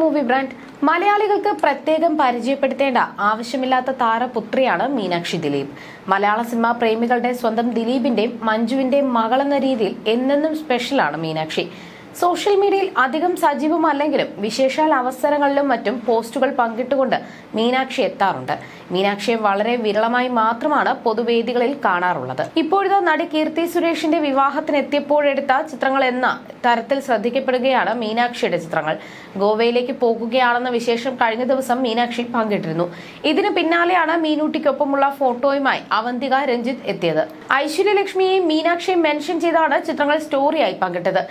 Brand മലയാളികൾക്ക് പ്രത്യേകം പരിചയപ്പെടുത്തേണ്ട ആവശ്യമില്ലാത്ത താരപുത്രിയാണ് മീനാക്ഷി ദിലീപ്. മലയാള സിനിമാ പ്രേമികളുടെ സ്വന്തം ദിലീപിന്റെയും മഞ്ജുവിന്റെയും മകളെന്ന രീതിയിൽ എന്നെന്നും സ്പെഷ്യലാണ് മീനാക്ഷി. സോഷ്യൽ മീഡിയയിൽ അധികം സജീവമല്ലെങ്കിലും വിശേഷാൽ അവസരങ്ങളിലും മറ്റും പോസ്റ്റുകൾ പങ്കിട്ടുകൊണ്ട് മീനാക്ഷി എത്താറുണ്ട്. മീനാക്ഷിയെ വളരെ വിരളമായി മാത്രമാണ് പൊതുവേദികളിൽ കാണാറുള്ളത്. ഇപ്പോഴത്തെ നടി കീർത്തി സുരേഷിന്റെ വിവാഹത്തിനെത്തിയപ്പോഴെടുത്ത ചിത്രങ്ങൾ എന്ന തരത്തിൽ ശ്രദ്ധിക്കപ്പെടുകയാണ് മീനാക്ഷിയുടെ ചിത്രങ്ങൾ. ഗോവയിലേക്ക് പോകുകയാണെന്ന വിശേഷം കഴിഞ്ഞ ദിവസം മീനാക്ഷി പങ്കിട്ടിരുന്നു. ഇതിന് പിന്നാലെയാണ് മീനൂട്ടിക്കൊപ്പമുള്ള ഫോട്ടോയുമായി അവന്തിക രഞ്ജിത്ത് എത്തിയത്. ഐശ്വര്യലക്ഷ്മിയെയും മീനാക്ഷിയെയും മെൻഷൻ ചെയ്താണ് ചിത്രങ്ങൾ സ്റ്റോറിയായി പങ്കിട്ടത്.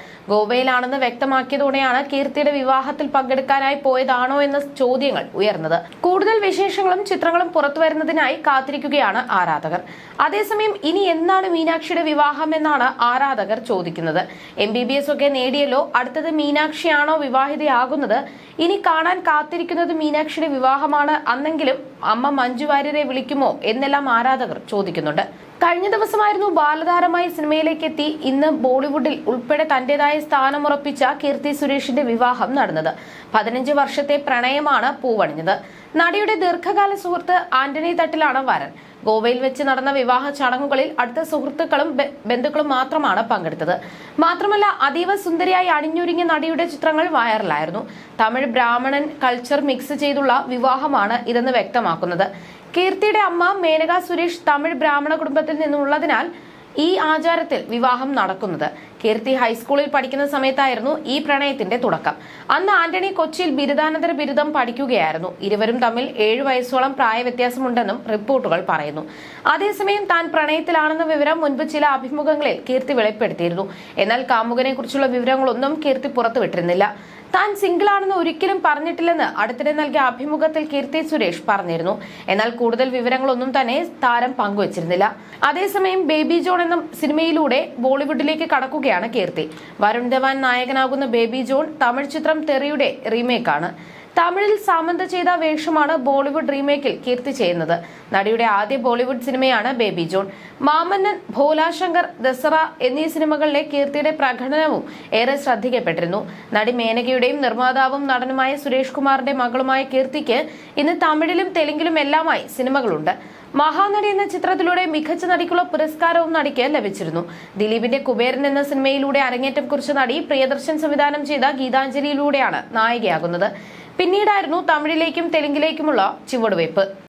ഗോവയിലാണെന്ന് വ്യക്തമാക്കിയതോടെയാണ് കീർത്തിയുടെ വിവാഹത്തിൽ പങ്കെടുക്കാനായി പോയതാണോ എന്ന ചോദ്യങ്ങൾ ഉയർന്നത്. കൂടുതൽ വിശേഷങ്ങളും ചിത്രങ്ങളും പുറത്തു വരുന്നതിനായി കാത്തിരിക്കുകയാണ് ആരാധകർ. അതേസമയം ഇനി എന്നാണ് മീനാക്ഷിയുടെ വിവാഹം എന്നാണ് ആരാധകർ ചോദിക്കുന്നത്. എം ബി ബി എസ് ഒക്കെ നേടിയല്ലോ അടുത്തത് മീനാക്ഷിയാണോ വിവാഹിതയാകുന്നത്? ഇനി കാണാൻ കാത്തിരിക്കുന്നത് മീനാക്ഷിയുടെ വിവാഹമാണ് അന്നെങ്കിലും അമ്മ മഞ്ജു വാര്യരെ വിളിക്കുമോ എന്നെല്ലാം ആരാധകർ ചോദിക്കുന്നുണ്ട്. കഴിഞ്ഞ ദിവസമായിരുന്നു ബാലതാരമായി സിനിമയിലേക്ക് എത്തി ഇന്ന് ബോളിവുഡിൽ ഉൾപ്പെടെ തന്റേതായ സ്ഥാനമുറപ്പിച്ച കീർത്തി സുരേഷിന്റെ വിവാഹം നടന്നത്. പതിനഞ്ച് വർഷത്തെ പ്രണയമാണ് പൂവണിഞ്ഞത്. നടിയുടെ ദീർഘകാല സുഹൃത്ത് ആന്റണി തട്ടിലാണ് വരൻ. ഗോവയിൽ വെച്ച് നടന്ന വിവാഹ ചടങ്ങുകളിൽ അടുത്ത സുഹൃത്തുക്കളും ബന്ധുക്കളും മാത്രമാണ് പങ്കെടുത്തത്. മാത്രമല്ല അതീവ സുന്ദരിയായി അണിഞ്ഞൊരുങ്ങിയ നടിയുടെ ചിത്രങ്ങൾ വൈറലായിരുന്നു. തമിഴ് ബ്രാഹ്മണൻ കൾച്ചർ മിക്സ് ചെയ്തുള്ള വിവാഹമാണ് ഇതെന്ന് വ്യക്തമാക്കുന്നത്. കീർത്തിയുടെ അമ്മ മേനക സുരേഷ് തമിഴ് ബ്രാഹ്മണ കുടുംബത്തിൽ നിന്നുള്ളതിനാൽ ഈ ആചാരത്തിൽ വിവാഹം നടക്കുന്നത്. കീർത്തി ഹൈസ്കൂളിൽ പഠിക്കുന്ന സമയത്തായിരുന്നു ഈ പ്രണയത്തിന്റെ തുടക്കം. അന്ന് ആന്റണി കൊച്ചിയിൽ ബിരുദാനന്തര ബിരുദം പഠിക്കുകയായിരുന്നു. ഇരുവരും തമ്മിൽ ഏഴു വയസ്സോളം പ്രായവ്യത്യാസമുണ്ടെന്നും റിപ്പോർട്ടുകൾ പറയുന്നു. അതേസമയം താൻ പ്രണയത്തിലാണെന്ന വിവരം മുൻപ് ചില അഭിമുഖങ്ങളിൽ കീർത്തി വെളിപ്പെടുത്തിയിരുന്നു. എന്നാൽ കാമുകനെ കുറിച്ചുള്ള വിവരങ്ങളൊന്നും കീർത്തി പുറത്തുവിട്ടിരുന്നില്ല. താൻ സിംഗിൾ ആണെന്ന് ഒരിക്കലും പറഞ്ഞിട്ടില്ലെന്ന് അടുത്തിടെ നൽകിയ അഭിമുഖത്തിൽ കീർത്തി സുരേഷ് പറഞ്ഞിരുന്നു. എന്നാൽ കൂടുതൽ വിവരങ്ങളൊന്നും തന്നെ താരം പങ്കുവച്ചിരുന്നില്ല. അതേസമയം ബേബി ജോൺ എന്ന സിനിമയിലൂടെ ബോളിവുഡിലേക്ക് കടക്കുകയാണ് കീർത്തി. വരുൺ ധവാൻ നായകനാകുന്ന ബേബി ജോൺ തമിഴ് ചിത്രം തെറിയുടെ റീമേക്കാണ്. തമിഴിൽ സാമന്ത ചെയ്ത വേഷമാണ് ബോളിവുഡ് റീമേക്കിൽ കീർത്തി ചെയ്യുന്നത്. നടിയുടെ ആദ്യ ബോളിവുഡ് സിനിമയാണ് ബേബി ജോൺ. മാമന്നൻ ഭോലാശങ്കർ ദസറ എന്നീ സിനിമകളിലെ കീർത്തിയുടെ പ്രകടനവും ഏറെ ശ്രദ്ധിക്കപ്പെട്ടിരുന്നു. നടി മേനകയുടെയും നിർമ്മാതാവും നടനുമായ സുരേഷ് കുമാറിന്റെ മകളുമായ കീർത്തിക്ക് ഇന്ന് തമിഴിലും തെലുങ്കിലും എല്ലാമായി സിനിമകളുണ്ട്. മഹാനടി എന്ന ചിത്രത്തിലൂടെ മികച്ച നടിക്കുള്ള പുരസ്കാരവും നടിക്ക് ലഭിച്ചിരുന്നു. ദിലീപിന്റെ കുബേരൻ എന്ന സിനിമയിലൂടെ അരങ്ങേറ്റം കുറിച്ച നടി പ്രിയദർശൻ സംവിധാനം ചെയ്ത ഗീതാഞ്ജലിയിലൂടെയാണ് നായികയാകുന്നത്. പിന്നീടായിരുന്നു തമിഴിലേക്കും തെലുങ്കിലേക്കുമുള്ള ചുവടുവയ്പ്